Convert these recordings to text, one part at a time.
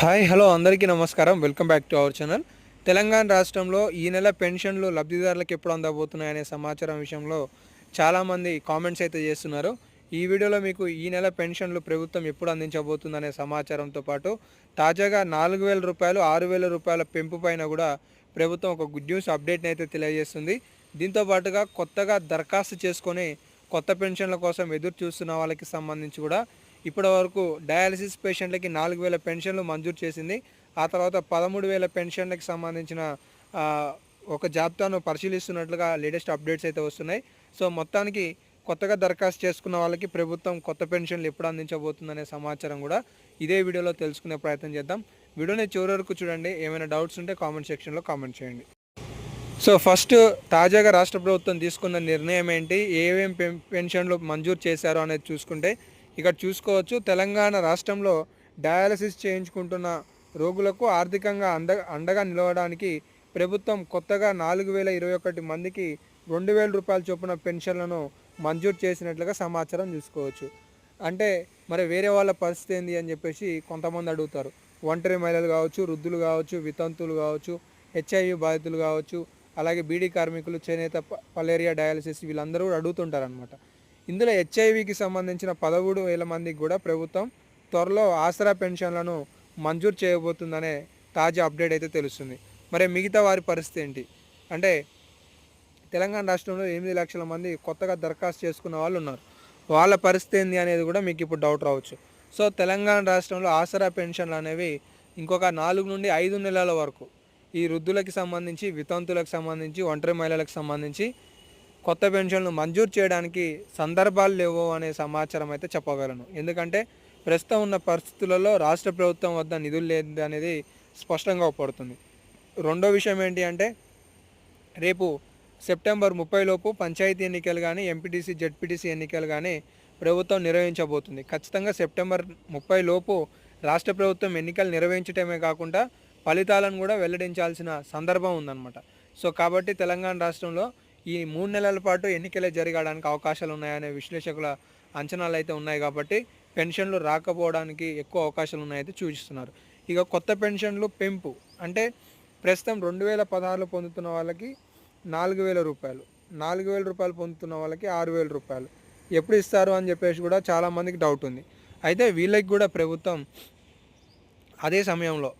Hi hello అందరికీ నమస్కారం. Welcome back to our channel. Telangana రాష్ట్రంలో ఈ నెల పెన్షన్లు లబ్ధిదారులకు ఎప్పుడు అందబోతున్నాయనే సమాచారం విషయంలో చాలామంది కామెంట్స్ అయితే చేస్తున్నారు. ఈ వీడియోలో మీకు ఈ నెల పెన్షన్లు ప్రభుత్వం ఎప్పుడు అందించబోతుందనే సమాచారంతో పాటు తాజాగా నాలుగు వేల రూపాయలు ఆరు వేల రూపాయల పెంపు పైన కూడా ప్రభుత్వం ఒక గుడ్ న్యూస్ అప్డేట్ని అయితే తెలియజేస్తుంది. దీంతో పాటుగా కొత్తగా దరఖాస్తు చేసుకొని కొత్త పెన్షన్ల కోసం ఎదురు చూస్తున్న వాళ్ళకి సంబంధించి కూడా ఇప్పటి వరకు డయాలసిస్ పేషెంట్లకి నాలుగు వేల పెన్షన్లు మంజూరు చేసింది. ఆ తర్వాత పదమూడు వేల పెన్షన్లకు సంబంధించిన ఒక జాబితాను పరిశీలిస్తున్నట్లుగా లేటెస్ట్ అప్డేట్స్ అయితే వస్తున్నాయి. సో మొత్తానికి కొత్తగా దరఖాస్తు చేసుకున్న వాళ్ళకి ప్రభుత్వం కొత్త పెన్షన్లు ఎప్పుడు అందించబోతుందనే సమాచారం కూడా ఇదే వీడియోలో తెలుసుకునే ప్రయత్నం చేద్దాం. వీడియోని చివరి వరకు చూడండి. ఏమైనా డౌట్స్ ఉంటే కామెంట్ సెక్షన్లో కామెంట్ చేయండి. సో ఫస్ట్ తాజాగా రాష్ట్ర ప్రభుత్వం తీసుకున్న నిర్ణయం ఏంటి? ఏమేమి పెన్- పెన్షన్లు మంజూరు చేశారో అనేది చూసుకుంటే ఇక్కడ చూసుకోవచ్చు. తెలంగాణ రాష్ట్రంలో డయాలసిస్ చేయించుకుంటున్న రోగులకు ఆర్థికంగా అండ అండగా నిలవడానికి ప్రభుత్వం కొత్తగా నాలుగు వేల ఇరవై ఒకటి మందికి రెండు వేల రూపాయల చొప్పున పెన్షన్లను మంజూరు చేసినట్లుగా సమాచారం చూసుకోవచ్చు. అంటే మరి వేరే వాళ్ళ పరిస్థితి ఏంది అని చెప్పేసి కొంతమంది అడుగుతారు. ఒంటరి మహిళలు కావచ్చు వృద్ధులు కావచ్చు వితంతువులు కావచ్చు హెచ్ఐవి బాధితులు కావచ్చు అలాగే బీడీ కార్మికులు చేనేత పలేరియా డయాలసిస్ వీళ్ళందరూ కూడా అడుగుతుంటారు అనమాట ఇందులో హెచ్ఐవికి సంబంధించిన పదమూడు వేల మందికి కూడా ప్రభుత్వం త్వరలో ఆసరా పెన్షన్లను మంజూరు చేయబోతుందనే తాజా అప్డేట్ అయితే తెలుస్తుంది. మరి మిగతా వారి పరిస్థితి ఏంటి? అంటే తెలంగాణ రాష్ట్రంలో ఎనిమిది లక్షల మంది కొత్తగా దరఖాస్తు చేసుకున్న వాళ్ళు ఉన్నారు. వాళ్ళ పరిస్థితి ఏంది అనేది కూడా మీకు ఇప్పుడు డౌట్ రావచ్చు. సో తెలంగాణ రాష్ట్రంలో ఆసరా పెన్షన్లు అనేవి ఇంకొక నాలుగు నుండి ఐదు నెలల వరకు ఈ వృద్ధులకు సంబంధించి వితంతులకు సంబంధించి ఒంటరి మహిళలకు సంబంధించి కొత్త పెన్షన్లు మంజూరు చేయడానికి సందర్భాలు లేవు అనే సమాచారం అయితే చెప్పగలను. ఎందుకంటే ప్రస్తుతం ఉన్న పరిస్థితులలో రాష్ట్ర ప్రభుత్వం వద్ద నిధులు లేదు అనేది స్పష్టంగా పడుతుంది. రెండో విషయం ఏంటి అంటే రేపు సెప్టెంబర్ ముప్పై లోపు పంచాయతీ ఎన్నికలు కానీ ఎంపీటీసీ జెడ్పీటీసీ ఎన్నికలు కానీ ప్రభుత్వం నిర్వహించబోతుంది. ఖచ్చితంగా సెప్టెంబర్ ముప్పై లోపు రాష్ట్ర ప్రభుత్వం ఎన్నికలు నిర్వహించటమే కాకుండా ఫలితాలను కూడా వెల్లడించాల్సిన సందర్భం ఉందన్నమాట. సో కాబట్టి తెలంగాణ రాష్ట్రంలో ఈ మూడు నెలల పాటు ఎన్నికలే జరగడానికి అవకాశాలు ఉన్నాయనే విశ్లేషకుల అంచనాలు అయితే ఉన్నాయి కాబట్టి పెన్షన్లు రాకపోవడానికి ఎక్కువ అవకాశాలు ఉన్నాయైతే సూచిస్తున్నారు ఇక కొత్త పెన్షన్లు పెంపు అంటే ప్రస్తుతం రెండు వేల పదహారులో పొందుతున్న వాళ్ళకి నాలుగు వేల రూపాయలు నాలుగు వేల రూపాయలు పొందుతున్న వాళ్ళకి ఆరు వేల రూపాయలు. ఎప్పుడు ఇస్తారు అని చెప్పేసి కూడా చాలామందికి డౌట్ ఉంది. అయితే వీళ్ళకి కూడా ప్రభుత్వం అదే సమయంలో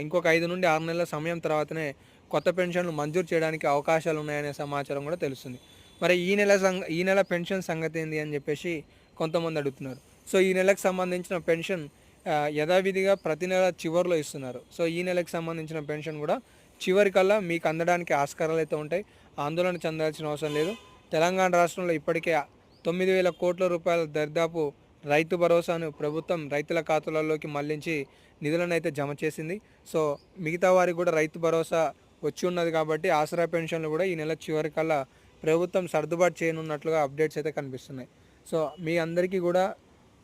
ఇంకొక ఐదు నుండి ఆరు నెలల సమయం తర్వాతనే కొత్త పెన్షన్లు మంజూరు చేయడానికి అవకాశాలు ఉన్నాయనే సమాచారం కూడా తెలుస్తుంది. మరి ఈ నెల సంగ ఈ నెల పెన్షన్ సంగతి ఏంది అని చెప్పేసి కొంతమంది అడుగుతున్నారు. సో ఈ నెలకు సంబంధించిన పెన్షన్ యథావిధిగా ప్రతి నెల చివరిలో ఇస్తున్నారు. సో ఈ నెలకు సంబంధించిన పెన్షన్ కూడా చివరికల్లా మీకు అందడానికి ఆస్కారాలు అయితే ఉంటాయి. ఆందోళన చెందాల్సిన అవసరం లేదు. తెలంగాణ రాష్ట్రంలో ఇప్పటికే తొమ్మిది వేల కోట్ల రూపాయల దరిదాపు రైతు భరోసాను ప్రభుత్వం రైతుల ఖాతాలలోకి మళ్ళించి నిధులను అయితే జమ చేసింది. సో మిగతా వారికి కూడా రైతు భరోసా వచ్చి ఉన్నది కాబట్టి ఆసరా పెన్షన్లు కూడా ఈ నెల చివరికల్లా ప్రభుత్వం సర్దుబాటు చేయనున్నట్లుగా అప్డేట్స్ అయితే కనిపిస్తున్నాయి. సో మీ అందరికీ కూడా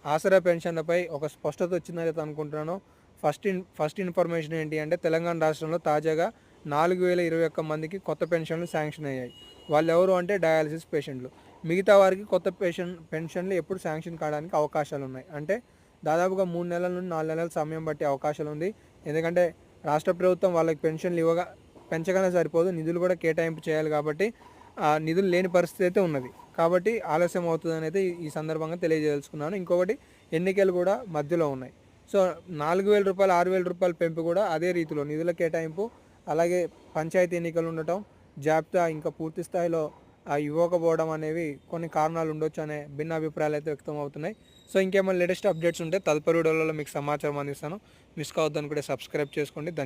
ఆసరా పెన్షన్లపై ఒక స్పష్టత వచ్చిందని అయితే అనుకుంటున్నాను. ఫస్ట్ ఇన్ ఫస్ట్ ఇన్ఫర్మేషన్ ఏంటి అంటే తెలంగాణ రాష్ట్రంలో తాజాగా నాలుగు వేల ఇరవై ఒక్క మందికి కొత్త పెన్షన్లు శాంక్షన్ అయ్యాయి. వాళ్ళు ఎవరు అంటే డయాలసిస్ పేషెంట్లు. మిగతా వారికి కొత్త పెన్షన్ పెన్షన్లు ఎప్పుడు శాంక్షన్ కావడానికి అవకాశాలు ఉన్నాయి. అంటే దాదాపుగా మూడు నెలల నుండి నాలుగు నెలల సమయం బట్టి అవకాశాలు ఉంది. ఎందుకంటే రాష్ట్ర ప్రభుత్వం వాళ్ళకి పెన్షన్లు ఇవ్వగా పెంచగానే సరిపోదు నిధులు కూడా కేటాయింపు చేయాలి కాబట్టి ఆ నిధులు లేని పరిస్థితి అయితే ఉన్నది. కాబట్టి ఆలస్యం అవుతుందని అయితే ఈ- సందర్భంగా తెలియజేసుకున్నాను ఇంకొకటి ఎన్నికలు కూడా మధ్యలో ఉన్నాయి. సో నాలుగు వేల రూపాయలు ఆరు వేల రూపాయల పెంపు కూడా అదే రీతిలో నిధుల కేటాయింపు అలాగే పంచాయతీ ఎన్నికలు ఉండటం జాబితా ఇంకా పూర్తి స్థాయిలో ఇవ్వకపోవడం అనేవి కొన్ని కారణాలు ఉండొచ్చు అనే భిన్న అభిప్రాయాలు అయితే వ్యక్తం అవుతున్నాయి. సో ఇంకేమైనా లేటెస్ట్ అప్డేట్స్ ఉంటే తదుపరి వీడియోలలో మీకు సమాచారం అందిస్తాను. మిస్ కావద్దని కూడా సబ్స్క్రైబ్ చేసుకోండి. ధన్యవాదాలు.